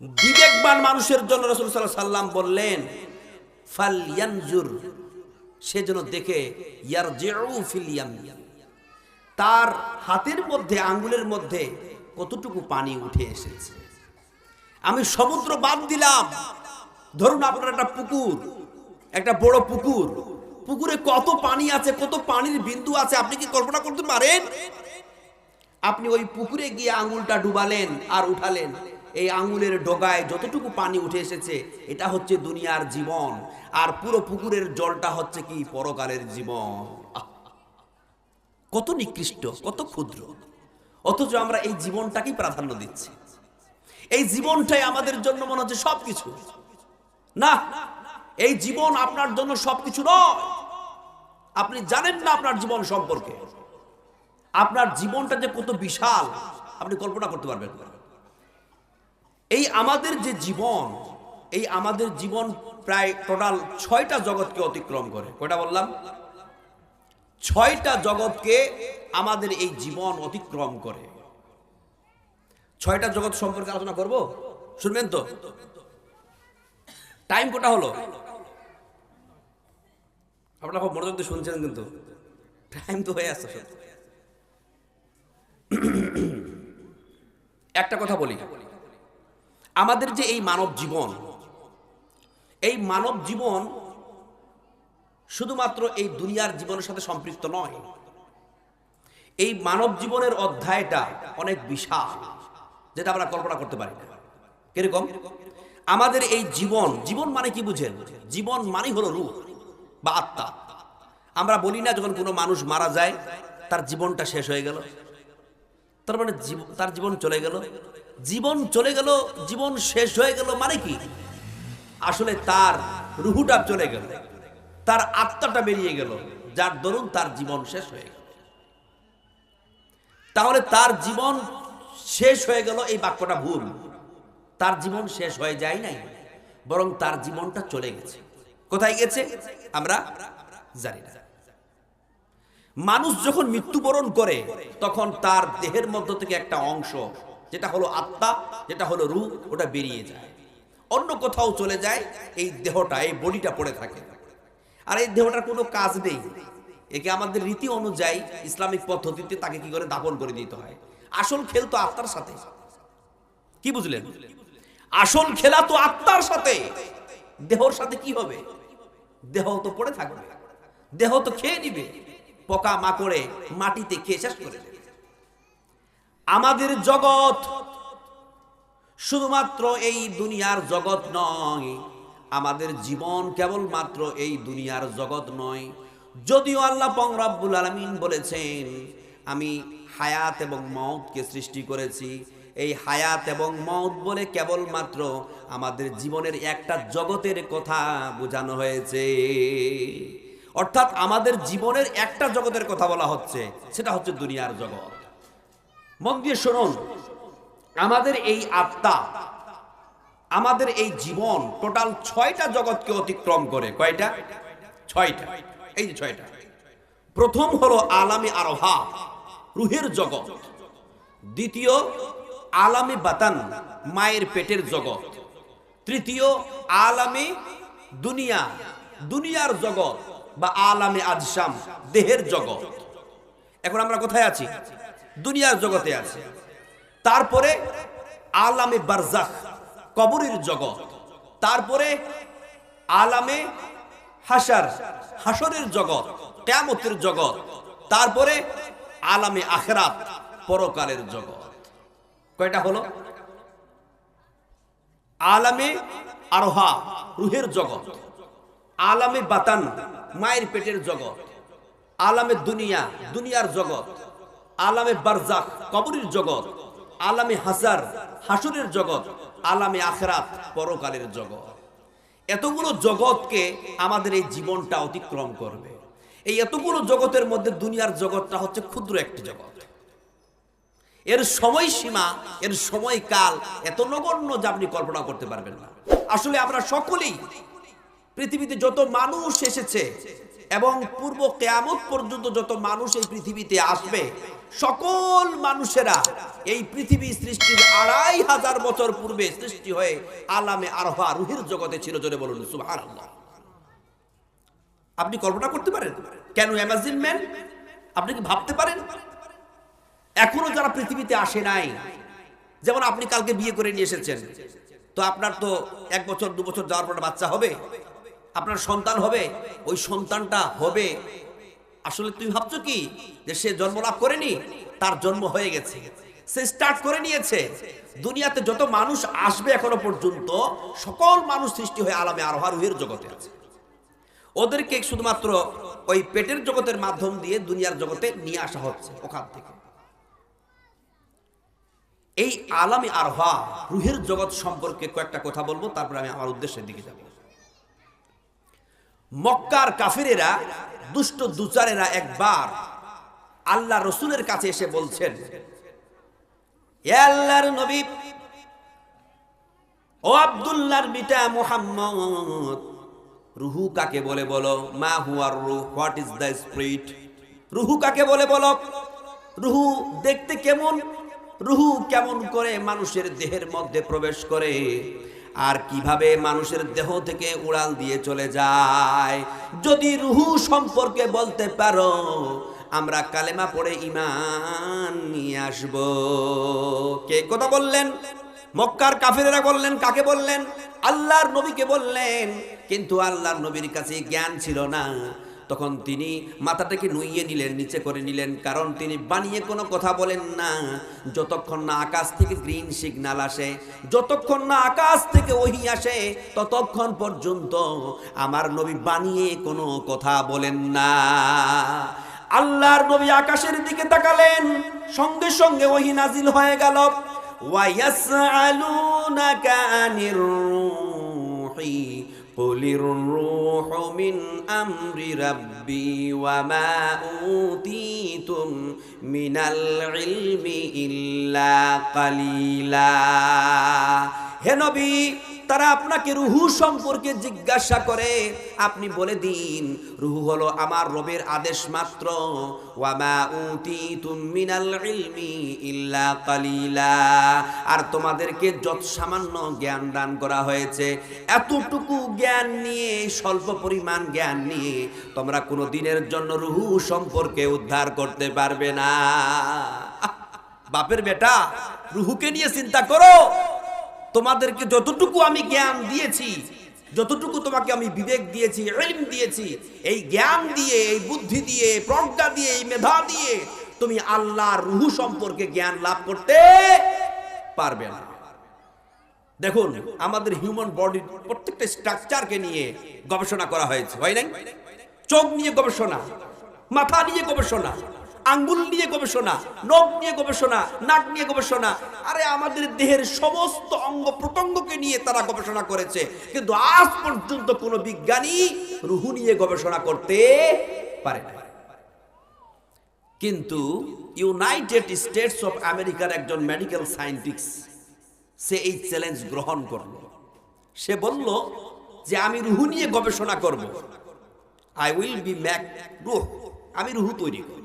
বিবেকবান মানুষের জন্য রসুল সাল্লাহ সাল্লাম বললেন ফাল ইয়ানজুর সে যেন দেখে ইয়ার ফিল ইয়ামিন তার হাতের মধ্যে, আঙ্গুলের মধ্যে কতটুকু পানি উঠে এসেছে? আমি সমুদ্র বাদ দিলাম। ধরুন আপনার একটা পুকুর, একটা বড় পুকুর, পুকুরে কত পানি আছে, কত পানির বিন্দু আছে, আপনি কি কল্পনা করতে পারেন? আপনি ওই পুকুরে গিয়ে আঙ্গুলটা ডুবালেন আর উঠালেন। এই আঙুলের ডগায় যতটুকু পানি উঠে এসেছে, এটা হচ্ছে দুনিয়ার জীবন। আর পুরো পুকুরের জলটা হচ্ছে কি? পরকালের জীবন। কত নিকৃষ্ট, কত ক্ষুদ্র। অথচ আমরা এই জীবনটাকেই প্রাধান্য দিচ্ছি। এই জীবনটাই আমাদের জন্য মনে হচ্ছে সবকিছু। না, এই জীবন আপনার জন্য সবকিছু নয়। আপনি জানেন না আপনার জীবন সম্পর্কে। আপনার জীবনটা যে কত বিশাল, আপনি কল্পনা করতে পারবেন না। এই আমাদের যে জীবন, এই আমাদের জীবন প্রায় টোটাল ছয়টা জগৎকে অতিক্রম করে। কয়টা বললাম? ছয়টা জগৎকে আমাদের এই জীবন অতিক্রম করে। ছয়টা জগৎ সম্পর্কে আলোচনা করব? শুনবেন তো? টাইম কোটা হলো? আপনারা খুব মনোযোগ শুনছেন কিন্তু। টাইম তো হয়ে আসছে একটা কথা বলি। আমাদের যে এই মানব জীবন, এই মানব জীবন শুধুমাত্র এই দুনিয়ার জীবনের সাথে সম্পৃক্ত নয়, এই মানব জীবনের অধ্যায়টা অনেক বিশাল, যেটা আমরা কল্পনা করতে পারি কীরকম? আমাদের এই জীবন জীবন মানে কি বুঝেন? জীবন মানে হলো রূপ বা আত্মা। আমরা বলি না যখন কোনো মানুষ মারা যায়, তার জীবনটা শেষ হয়ে গেল। তার মানে তার জীবন চলে গেল। জীবন চলে গেল, জীবন শেষ হয়ে গেল মানে কি? আসলে তার রুহুটা চলে গেল, তার আত্মাটা বেরিয়ে গেল, যার দরুন তার জীবন শেষ হয়ে গেল। তাহলে তার জীবন শেষ হয়ে গেল, এই বাক্যটা ভুল। তার জীবন শেষ হয়ে যায় নাই, বরং তার জীবনটা চলে গেছে। কোথায় গেছে? আমরা জানি না। মানুষ যখন মৃত্যুবরণ করে, তখন তার দেহের মধ্য থেকে একটা অংশ যেটা হলো আত্মা, যেটা হলো রূহ ওটা বেরিয়ে যায়। অন্য কোথাও চলে যায়, এই দেহটা, এই বডিটা পড়ে থাকে। আর এই দেহটার কোনো কাজ নেই। একে আমাদের রীতি অনুযায়ী ইসলামিক পদ্ধতিতে তাকে কি করে দাপন করে দিতে হয়। আসল খেল তো আত্মার সাথে। কি বুঝলেন? আসল খেলা তো আত্মার সাথে। দেহর সাথে কি হবে? দেহ তো পড়ে থাকবে। দেহ তো খেয়ে নিবে। পোকা মাকড়ে মাটিতে খেয়ে শেষ করে দেবে। আমাদের জগৎ। শুধুমাত্র এই দুনিয়ার জগৎ নয়, আমাদের জীবন কেবলমাত্র এই দুনিয়ার জগৎ নয়। যদিও আল্লাহ পং রব্বুল আলমিন বলেছেন, আমি হায়াত এবং মৌতকে সৃষ্টি করেছি। এই হায়াত এবং মৌত বলে কেবলমাত্র আমাদের জীবনের একটা জগতের কথা বোঝানো হয়েছে। অর্থাৎ আমাদের জীবনের একটা জগতের কথা বলা হচ্ছে, সেটা হচ্ছে দুনিয়ার জগৎ। মন দিয়ে শুনুন। আমাদের এই আত্মা, আমাদের এই জীবন টোটাল ছয়টা জগৎকে অতিক্রম করে। কয়টা? ছয়টা। এই যে ছয়টা। প্রথম হলো আলামী আরোহা, রুহের জগৎ। দ্বিতীয়, আলামী বাতান, মায়ের পেটের জগৎ। তৃতীয়, আলামী দুনিয়া, দুনিয়ার জগৎ বা আলামে আজসাম, দেহের জগৎ। এখন আমরা কোথায় আছি? দুনিয়ার জগতে আছে। তারপরে আলামে বারজাখ, কবরের জগৎ। তারপরে আলামে হাসার হাসরের জগৎ, কেয়ামতের জগৎ। তারপরে আলামে আখরাত, পরকালের জগৎ। কয়টা হলো? আলামে আরোহা, রুহের জগৎ। আলামে বাতান, মায়ের পেটের জগৎ। আলামে দুনিয়া, দুনিয়ার জগৎ। আলামে বারজাক কবরের জগৎ। আলামে হাসার, হাসুরের জগৎ। আলামে আখরাত, পরকালের জগৎ। এতগুলো জগৎকে আমাদের এই জীবনটা অতিক্রম করবে। এই এতগুলো জগতের মধ্যে দুনিয়ার জগৎটা হচ্ছে ক্ষুদ্র একটি জগৎ। এর সময়সীমা, এর সময়কাল এত নগণ্য যে আপনি কল্পনা করতে পারবেন না। আসলে আমরা সকলেই পৃথিবীতে যত মানুষ এসেছে এবং পূর্ব কেয়ামত পর্যন্ত যত মানুষ এই পৃথিবীতে আসবে সকল মানুষেরা এই পৃথিবী সৃষ্টির আড়াই হাজার বছর পূর্বে সৃষ্টি হয়ে আলামে আরহা রুহির জগতে ছিল জোরে বলুন, সুবহানাল্লাহ। আপনি কল্পনা করতে পারেন? কেন অ্যামাজিনমেন্ট আপনি কি ভাবতে পারেন? এখনও যারা পৃথিবীতে আসে নাই, যেমন আপনি কালকে বিয়ে করে নিয়ে এসেছেন, তো আপনার তো এক বছর, দু বছর যাওয়ার পরে বাচ্চা হবে, আপনার সন্তান হবে, ওই সন্তানটা হবে আসলে তুমি ভাবছ কি? যে সে জন্ম লাভ করেনি, তার জন্ম হয়ে গেছে। সে স্টার্ট করে নিয়েছে। দুনিয়াতে যত মানুষ আসবে এখনও পর্যন্ত, সকল মানুষ সৃষ্টি হয়ে আলামে আরোহা রুহের জগতে আছে। ওদেরকে শুধুমাত্র ওই পেটের জগতের মাধ্যম দিয়ে দুনিয়ার জগতে নিয়ে আসা হচ্ছে ওখান থেকে। এই আলামী আরহা রুহের জগৎ সম্পর্কে কয়েকটা কথা বলব, তারপরে আমি আমার উদ্দেশ্যের দিকে যাব। মক্কার কাফিরেরা দুষ্ট দুচারেরা একবার আল্লাহ রসুলের কাছে এসে বলছেন নবী, ও বিটা মুহাম্মদ, রুহু কাকে বলে বলো? মা হুয়ার রুহ, হোয়াট ইজ দ্য স্পিরিট? রুহু কাকে বলে বলো? রুহু দেখতে কেমন? রুহু কেমন করে মানুষের দেহের মধ্যে প্রবেশ করে? আর কীভাবে মানুষের দেহ থেকে উড়াল দিয়ে চলে যায়? যদি রুহু সম্পর্কে বলতে পারো, আমরা কালেমা পড়ে ইমান নিয়ে আসব। কে কথা বললেন? মক্কার কাফিরেরা বললেন, কাকে বললেন? আল্লাহর নবীকে বললেন, কিন্তু আল্লাহর নবীর কাছে জ্ঞান ছিল না। তখন তিনি মাথাটাকে নুইয়ে নিলেন, নিচে করে নিলেন, কারণ তিনি বানিয়ে কোনো কথা বলেন না। যতক্ষণ না আকাশ থেকে গ্রিন সিগনাল আসে, যতক্ষণ না আকাশ থেকে ওহি আসে, ততক্ষণ পর্যন্ত আমার নবী বানিয়ে কোনো কথা বলেন না। আল্লাহর নবী আকাশের দিকে তাকালেন, সঙ্গে সঙ্গে ওহি নাজিল হয়ে গেল। ওয়াইয়াসআলুনাকা কানির রূহি। قل الروح من أمر ربي وما أوتيتم من العلم إلا قليلا হে নবী তারা আপনাকে রুহু সম্পর্কে জিজ্ঞাসা করে, আপনি বলে দিন, রুহু হলো আমার রবের আদেশ মাত্র। ওয়ামা আর তোমাদেরকে যত সামান্য জ্ঞান দান করা হয়েছে, এতটুকু জ্ঞান নিয়ে, স্বল্প পরিমাণ জ্ঞান নিয়ে, তোমরা কোনো দিনের জন্য রুহু সম্পর্কে উদ্ধার করতে পারবে না। বাপের বেটা, রুহুকে নিয়ে চিন্তা করো। তোমাদেরকে যতটুকু আমি জ্ঞান দিয়েছি, যতটুকু তোমাকে আমি বিবেক দিয়েছি এলিম দিয়েছি, এই জ্ঞান দিয়ে, এই বুদ্ধি দিয়ে প্রজ্ঞা দিয়ে, এই মেধা দিয়ে তুমি আল্লাহর রুহু সম্পর্কে জ্ঞান লাভ করতে পারবে না। দেখুন, আমাদের হিউম্যান বডির প্রত্যেকটা স্ট্রাকচারকে নিয়ে গবেষণা করা হয়েছে, হয় নাই? চোখ নিয়ে গবেষণা, মাথা নিয়ে গবেষণা আঙ্গুল নিয়ে গবেষণা, নখ নিয়ে গবেষণা, নাক নিয়ে গবেষণা। আরে আমাদের দেহের সমস্ত অঙ্গ প্রত্যঙ্গকে নিয়ে তারা গবেষণা করেছে। কিন্তু আজ পর্যন্ত কোনো বিজ্ঞানী রুহু নিয়ে গবেষণা করতে পারে কিন্তু ইউনাইটেড স্টেটস অফ আমেরিকার একজন মেডিকেল সায়েন্টিস্ট, সে এই চ্যালেঞ্জ গ্রহণ করল। সে বলল যে, আমি রুহু নিয়ে গবেষণা করব। আই উইল বি ম্যাক রুহ আমি রুহু তৈরি করব।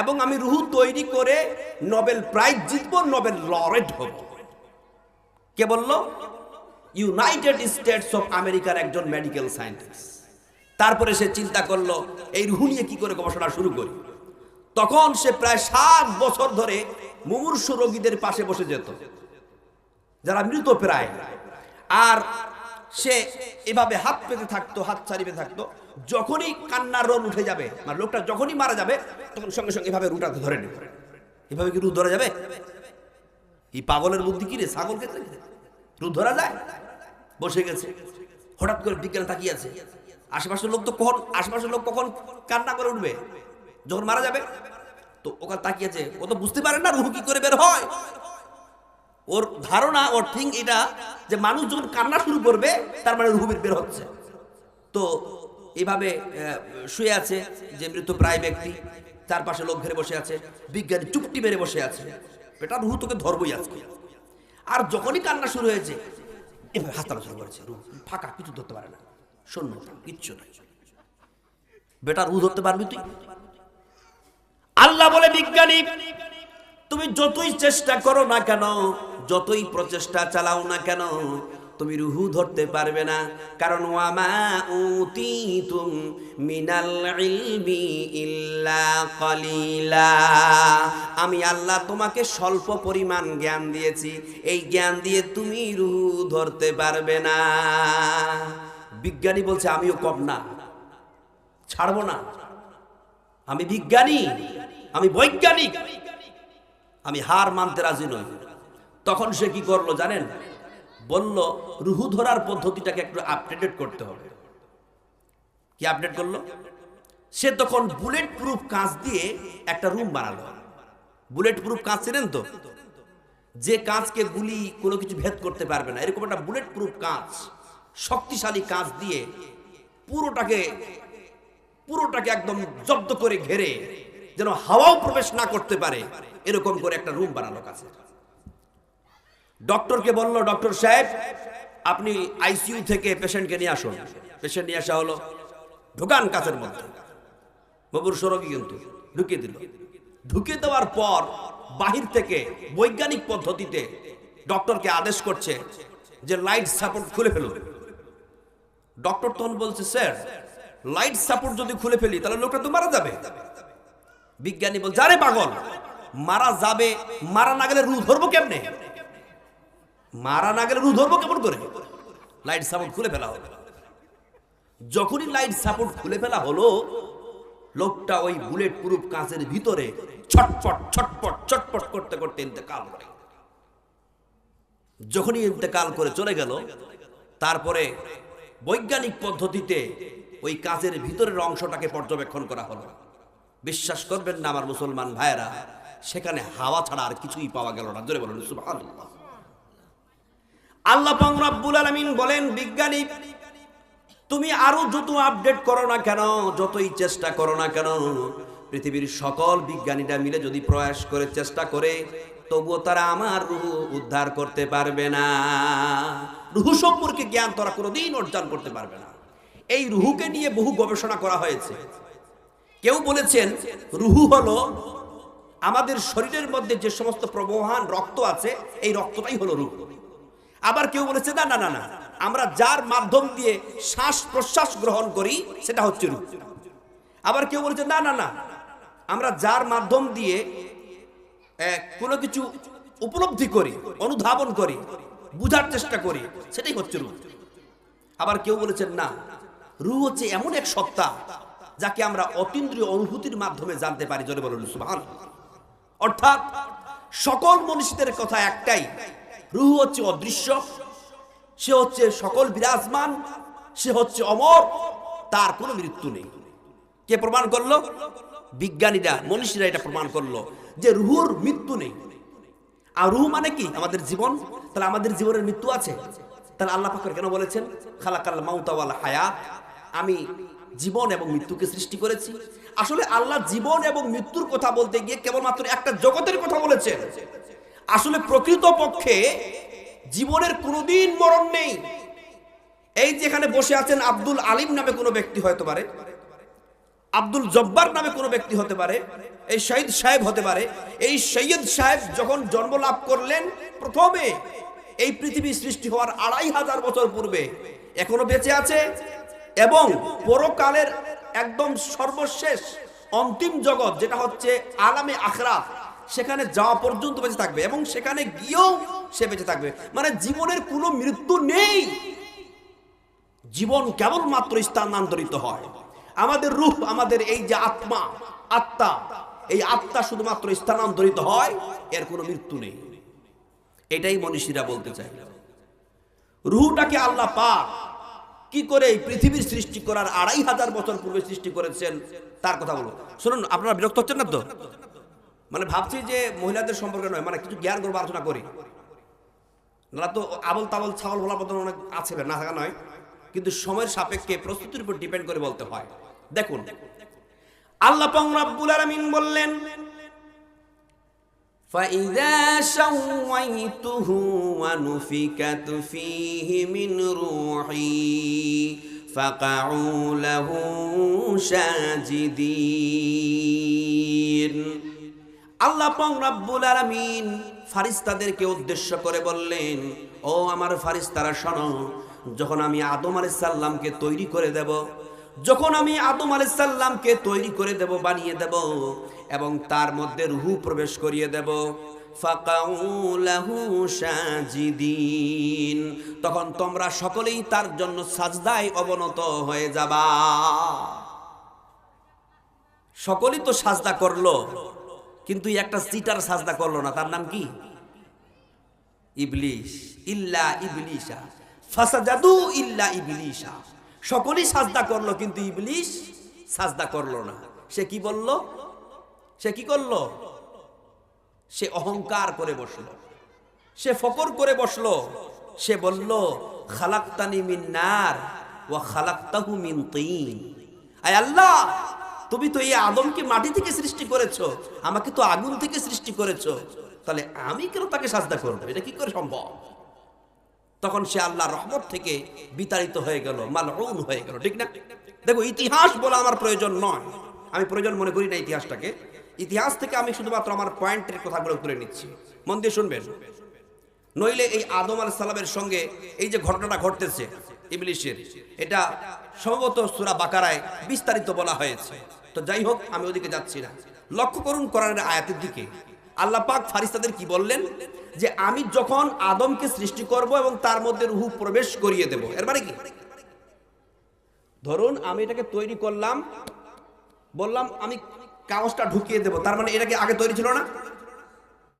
এবং আমি রুহু তৈরি করে নোবেল প্রাইজ জিতব, নোবেল লরেট হব। কে বলল? ইউনাইটেড স্টেটস অফ আমেরিকার একজন মেডিকেল সায়েন্টিস্ট। তারপরে সে চিন্তা করল, এই রুহু নিয়ে কি করে গবেষণা শুরু করি? তখন সে প্রায় সাত বছর ধরে মুমূর্ষু রোগীদের পাশে বসে যেত, যারা মৃত প্রায়। আর সে এভাবে হাত পেতে থাকতো, হাত ছাড়িয়ে থাকতো। যখনই কান্নার রোল উঠে যাবে মানে লোকটা যখনই মারা যাবে, তখন সঙ্গে সঙ্গে এভাবে রুটাকে ধরে নেবে। এভাবে কি রু ধরা যাবে? এই পাগলের বুদ্ধি কি রে? ছাগল খেতে রু ধরা যায়? বসে গেছে। হঠাৎ করে বিজ্ঞান তাকিয়ে আছে। আশেপাশের লোক তো কখন, আশেপাশের লোক কখন কান্না করে উঠবে? যখন মারা যাবে, তো ওখানে তাকিয়েছে ও তো বুঝতে পারে না রুহু কি করে বের হয়। ওর ধারণা, ওর থিং এটা যে মানুষ যখন কান্না শুরু করবে, তার মানে রুহু বের হচ্ছে। তো এভাবে শুয়ে আছে যে মৃত প্রায় ব্যক্তি, চারপাশে লোক ঘেরে বসে আছে, বিজ্ঞানী চুপটি মেরে বসে আছে। এটা রুহু তোকে ধরবই আজকে। আর যখনই কান্না শুরু হয়েছে, এভাবে হাতানো শুরু করেছে রুহু। ফাঁকা, কিছু ধরতে পারে না। শূন্য, কিচ্ছু নাই বেটা রু ধরতে পারবি তুই? আল্লাহ বলে, বিজ্ঞানী, তুমি যতই চেষ্টা করো না কেন যতই প্রচেষ্টা চালাও না কেন, তুমি রুহু ধরতে পারবে না। কারণ, ওয়ামা উতিতুম মিনাল ইলমি ইল্লা কলিলা। আমি আল্লাহ তোমাকে স্বল্প পরিমাণ জ্ঞান দিয়েছি। এই জ্ঞান দিয়ে তুমি রুহু ধরতে পারবে না। বিজ্ঞানী বলছে, আমিও কম না, ছাড়বো না। আমি বিজ্ঞানী, আমি বৈজ্ঞানিক, আমি হার মানতে রাজি নই। তখন সে কি করল জানেন? বলল, রুহু ধরার পদ্ধতিটাকে একটু আপডেটেড করতে হবে। কি আপডেট করল? সে তখন বুলেট প্রুফ কাঁচ দিয়ে একটা রুম বানালো। বুলেট প্রুফ কাঁচ ছিলেন তো? যে কাঁচকে গুলি কোনো কিছু ভেদ করতে পারবে না, এরকম একটা বুলেট প্রুফ কাঁচ, শক্তিশালী কাঁচ দিয়ে পুরোটাকে পুরোটাকে একদম জব্দ করে ঘেরে যেন হাওয়াও প্রবেশ না করতে পারে, এরকম করে একটা রুম বানালো কাছে ডক্টরকে বলল, ডক্টর সাহেব, আপনি আইসিইউ থেকে পেশেন্টকে নিয়ে আসুন। পেশেন্ট নিয়ে আসা হলো ঢোকান কাছের মধ্যে। বাবুর সরকি কিন্তু ঢুকিয়ে দিল। ঢুকিয়ে দেওয়ার পর বাহির থেকে বৈজ্ঞানিক পদ্ধতিতে ডক্টরকে আদেশ করছে যে লাইট সাপোর্ট খুলে ফেলুন। ডক্টর তখন বলছে, স্যার, লাইট সাপোর্ট যদি খুলে ফেলি, তাহলে লোকটা তো মারা যাবে। বিজ্ঞানী বলছে, আরে পাগল, মারা যাবে, মারা না গেলে রু ধরবো কেমনে? মারা না গেলে রু ধরবো কেমন করে? লাইট সাপোর্ট খুলে ফেলা হলো। যখনই লাইট সাপোর্ট খুলে ফেলা হলো, লোকটা ওই বুলেট প্রুফ কাঁচের ভিতরে ছটপট ছটপট ছটপট করতে করতে ইন্তেকাল করে। যখনই ইন্তেকাল করে চলে গেল, তারপরে বৈজ্ঞানিক পদ্ধতিতে ওই কাজের ভিতরের অংশটাকে পর্যবেক্ষণ করা হলো। বিশ্বাস করবেন না আমার মুসলমান ভাইয়েরা, সেখানে হাওয়া ছাড়া আর কিছুই পাওয়া গেল না। জোরে বলুন, সুবহানাল্লাহ। আল্লাহ রব্বুল আলামিন বলেন, বিজ্ঞানী, তুমি আরও যত আপডেট করো না কেন, যতই চেষ্টা করো না কেন, পৃথিবীর সকল বিজ্ঞানীরা মিলে যদি প্রয়াস করে, চেষ্টা করে, তবুও তারা আমার রুহু উদ্ধার করতে পারবে না। রুহু সম্পর্কে জ্ঞান তারা কোনোদিন অর্জন করতে পারবে না। এই রুহুকে নিয়ে বহু গবেষণা করা হয়েছে। কেউ বলেছেন, রুহু হলো আমাদের শরীরের মধ্যে যে সমস্ত প্রবহান রক্ত আছে, এই রক্তটাই হলো রুহু। আবার কেউ বলেছে, না না না না। আমরা যার মাধ্যম দিয়ে শ্বাস প্রশ্বাস গ্রহণ করি, সেটা হচ্ছে রূপ। আবার কেউ বলেছে, না না না। আমরা যার মাধ্যম দিয়ে কোনো কিছু উপলব্ধি করি, অনুধাবন করি, বুঝার চেষ্টা করি, সেটাই হচ্ছে রূপ। আবার কেউ বলেছেন না রু হচ্ছে এমন এক সত্তা যাকে আমরা অতীন্দ্রিয় অনুভূতির মাধ্যমে জানতে পারি। জোরে বলুন সুবহান অর্থাৎ সকল মনীষীদের কথা একটাই রুহু হচ্ছে অদৃশ্য। সে হচ্ছে সকল বিরাজমান, সে হচ্ছে অমর, তার কোনো মৃত্যু নেই। কে প্রমাণ করল? বিজ্ঞানীরা, মনীষীরা এটা প্রমাণ করল যে রুহুর মৃত্যু নেই। আর রুহ মানে কি? আমাদের জীবন। তাহলে আমাদের জীবনের মৃত্যু আছে। তাহলে আল্লাহ পাকর কেন বলেছেন? খালাকাল মাউতাওয়াল হায়াত। আমি জীবন এবং মৃত্যুকে সৃষ্টি করেছি। আসলে আল্লাহ জীবন এবং মৃত্যুর কথা বলতে গিয়ে কেবলমাত্র একটা জগতের কথা বলেছেন। আসলে প্রকৃত পক্ষে জীবনের কোনোদিন মরণ নেই। এই যেখানে বসে আছেন আব্দুল আলিম নামে কোনো ব্যক্তি হতে পারে, আব্দুল জব্বার নামে কোনো ব্যক্তি হতে পারে, এই শহীদ সাহেব হতে পারে। এই সৈয়দ সাহেব যখন জন্ম লাভ করলেন প্রথমে, এই পৃথিবী সৃষ্টি হওয়ার আড়াই হাজার বছর পূর্বে, এখনও বেঁচে আছে এবং পরকালের একদম সর্বশেষ অন্তিম জগৎ যেটা হচ্ছে আলামে আখরা সেখানে যাওয়া পর্যন্ত বেঁচে থাকবে এবং সেখানে গিয়েও সে বেঁচে থাকবে। মানে জীবনের কোনো মৃত্যু নেই। জীবন কেবলমাত্র স্থানান্তরিত হয়। আমাদের রূপ, আমাদের এই যে আত্মা আত্মা, এই আত্মা শুধুমাত্র স্থানান্তরিত হয়, এর কোনো মৃত্যু নেই। এটাই মনীষীরা বলতে চাই রুহটাকে আল্লাহ পাক কি করে এই পৃথিবীর সৃষ্টি করার আড়াই হাজার বছর পূর্বে সৃষ্টি করেছেন, তার কথা বলো। শুনুন, আপনারা বিরক্ত হচ্ছেন না তো? মানে ভাবছি যে মহিলাদের সম্পর্কে নয় মানে কিছু জ্ঞান করবো আলোচনা করি না তো আবল তাবল ছাগল ভোলা মতন অনেক আছে না থাকা নয় কিন্তু সময়ের সাপেক্ষে প্রস্তুতির উপর ডিপেন্ড করে বলতে হয় দেখুন আল্লাহ পাক রব্বুল আলামিন বললেন فإذا سويته ونفكت فيه من روحي فقعوا له ساجدين আল্লাহ পাক রব্বুল আলামিন ফারিস্তাদেরকে উদ্দেশ্য করে বললেন, ও আমার ফারিস্তারা শোনো, যখন আমি আদম আলাইহিস সালামকে তৈরি করে দেব, যখন আমি আদম আলাইহিস সালামকে তৈরি করে দেব, বানিয়ে দেব এবং তার মধ্যে রুহু প্রবেশ করিয়ে দেব তখন তোমরা সকলেই তার জন্য সাজদায় অবনত হয়ে যাবা। সকলেই তো সাজদা করল। কিন্তু একটা সিটার সাজদা করল না, তার নাম কি? ইবলিশ, ইল্লা ইবলিশা, ফাসাজাদু ইল্লা ইবলিশা। সকলেই সাজদা করল, কিন্তু ইবলিশ সাজদা করল না। সে কি বলল? সে কি করল? সে অহংকার করে বসল। সে ফকর করে বসল। সে বলল, খালাক্তানি মিন নার ও খালাক্তাহু মিন তিন। আয় আল্লাহ তুমি তো এই আদমকে মাটি থেকে সৃষ্টি করেছ, আমাকে তো আগুন থেকে সৃষ্টি করেছ। তাহলে আমি কেন তাকে সাজদা করব? এটা কি করে সম্ভব? তখন সে আল্লাহ রহমত থেকে বিতাড়িত হয়ে গেল, মালউন হয়ে গেল, ঠিক না? দেখো, ইতিহাস বলা আমার প্রয়োজন নয়। আমি প্রয়োজন মনে করি না ইতিহাসটাকে। ইতিহাস থেকে আমি শুধুমাত্র আমার পয়েন্টের কথাগুলো তুলে নিচ্ছি। মন দিয়ে শুনবেন। নইলে এই আদম আল সালামের সঙ্গে এই যে ঘটনাটা ঘটতেছে, ইবলিশের, এটা সম্ভবত সুরা বাকারায় বিস্তারিত বলা হয়েছে। তো যাই হোক, আমি ওদিকে যাচ্ছি না। লক্ষ্য করুন কোরআনের আয়াতের দিকে। আল্লাহ পাক ফারিস্তাদের কি বললেন? যে আমি যখন আদমকে সৃষ্টি করব এবং তার মধ্যে রুহু প্রবেশ করিয়ে দেব, এর মানে কি? ধরুন আমি এটাকে তৈরি করলাম, বললাম আমি কাগজটা ঢুকিয়ে দেব, তার মানে এটাকে আগে তৈরি ছিল না?